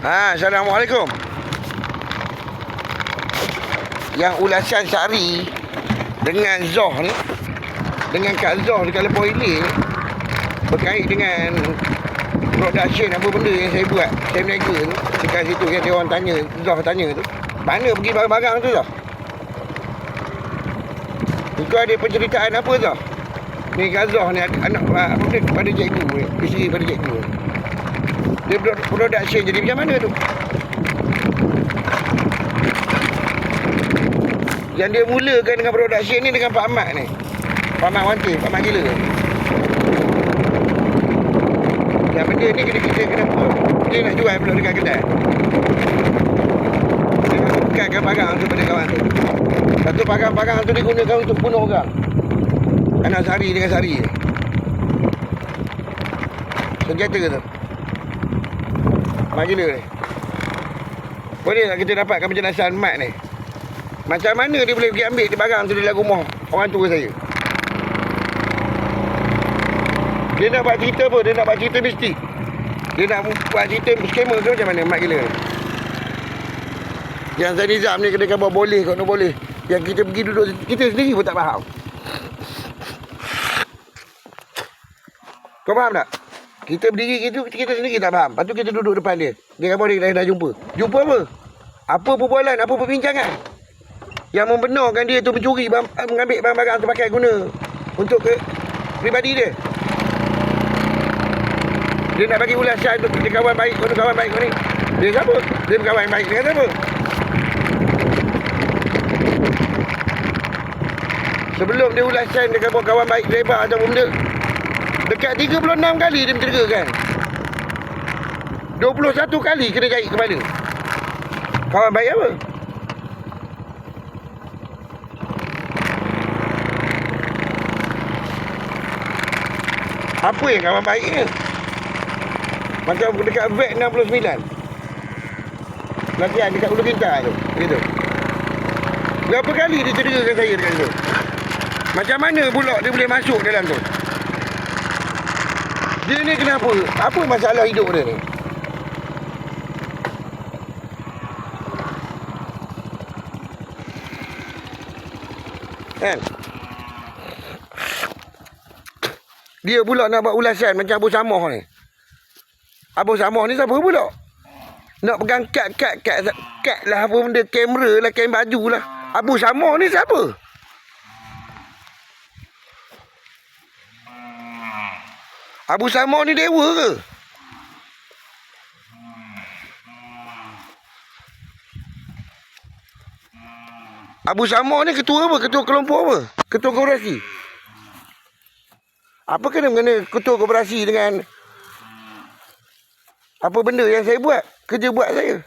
Ha, Assalamualaikum. Yang ulasan Sari dengan Zoh ni dengan Kak Zoh dekat Lepoh Hilir ni berkait dengan production apa benda yang saya buat saya berniaga ni dekat situ yang dia orang tanya Zoh tanya tu. Mana pergi barang-barang tu Zoh? Itu ada penceritaan apa Zoh? Ni Kak Zoh ni anak, apa pada cikgu ni isteri pada cikgu. ni dia pro- production jadi macam mana tu? Yang dia mulakan dengan production ni dengan Pak Ahmad ni. Pak Ahmad Wanti, Pak Ahmad gila. Yang benda ni kena kita kena dia nak jual pula dekat kedai. Dia nak bekatkan barang tu pada kawan tu. Satu barang-barang tu digunakan untuk bunuh orang. Anak sari dengan sari. Senjata ke tu Mak gila ni. Boleh tak kita dapatkan penjelasan Mat ni? Macam mana dia boleh pergi ambil di barang tu dalam rumah Orang tua saya? Dia nak buat cerita apa? Dia nak buat cerita mistik Dia nak buat cerita skema ke macam mana? Mat gila. Ni Yang saya nizam ni kena khabar boleh nak boleh. Yang kita pergi duduk Kita sendiri pun tak faham. Kau faham tak? Kita berdiri gitu kita sendiri tak faham. Lepas tu kita duduk depan dia. Dia kata dia dah, dah jumpa. Jumpa apa? Apa perbualan? Apa perbincangan? Yang membenarkan dia tu mencuri barang, mengambil barang-barang tu pakai guna untuk ke pribadi dia. Dia nak bagi ulasan untuk dia kawan baik kau kawan baik kau ni. Dia siapa? Dia kawan baik dengan siapa? Sebelum dia ulasan dia kata kawan baik lebar atau benda Dekat 36 kali dia mencerigakan 21 kali kena jahit kepala Kawan baik apa? Apa yang kawan baiknya? Macam dekat vet 69 Latihan dekat Ulu Kintar tu Gitu Berapa kali dia cerigakan saya dekat situ? Macam mana pula dia boleh masuk dalam tu? Dia ni kenapa? Apa masalah hidup dia ni? Kan? Dia pula nak buat ulasan macam Abu Samoh ni. Abu Samoh ni siapa pula? Nak pegang kad, kad, kad, kad lah apa benda, kamera lah, kain baju lah. Abu Samoh ni siapa? Abu Samoh ni dewa ke? Abu Samoh ni ketua apa? Ketua kelompok apa? Ketua koperasi? Apa kena mengena ketua koperasi dengan apa benda yang saya buat? Kerja buat saya.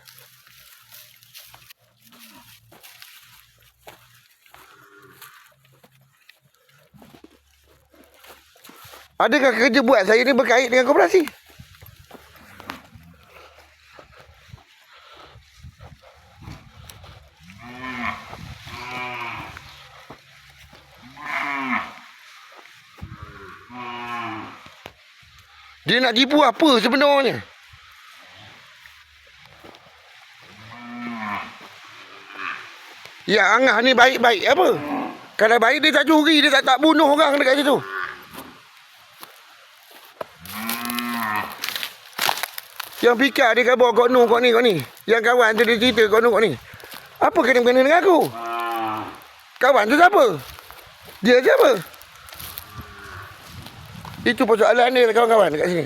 Adakah kerja buat saya ni berkait dengan koperasi? Dia nak tipu apa sebenarnya? Ya Angah ni baik-baik apa? Kalau baik dia tak curi, dia tak tak bunuh orang dekat situ. Yang fikir dia khabar kau nu kau ni kau ni. Yang kawan tu dia cerita kau nu kau ni. Apa kena-kena dengan aku? Kawan tu siapa? Dia siapa? Itu persoalan dia kawan-kawan dekat sini.